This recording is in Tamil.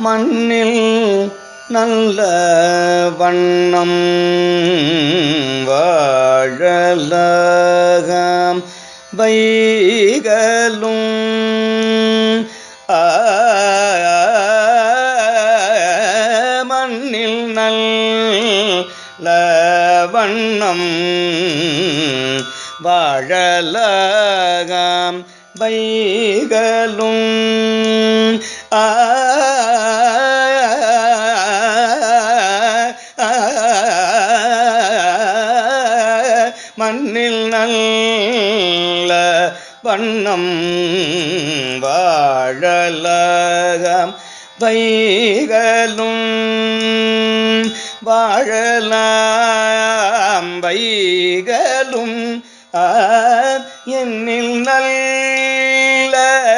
மண்ணில் நல்ல வண்ணம் வாழலகம் வைகளும். மண்ணில் நல்ல வண்ணம் வாழலகம் வைகளும். ஆ மண்ணில் நல்ல வண்ணம் வாழலகம் வைகளும் வாழலாம் வைகளும் ஆ, என்னில் நல்ல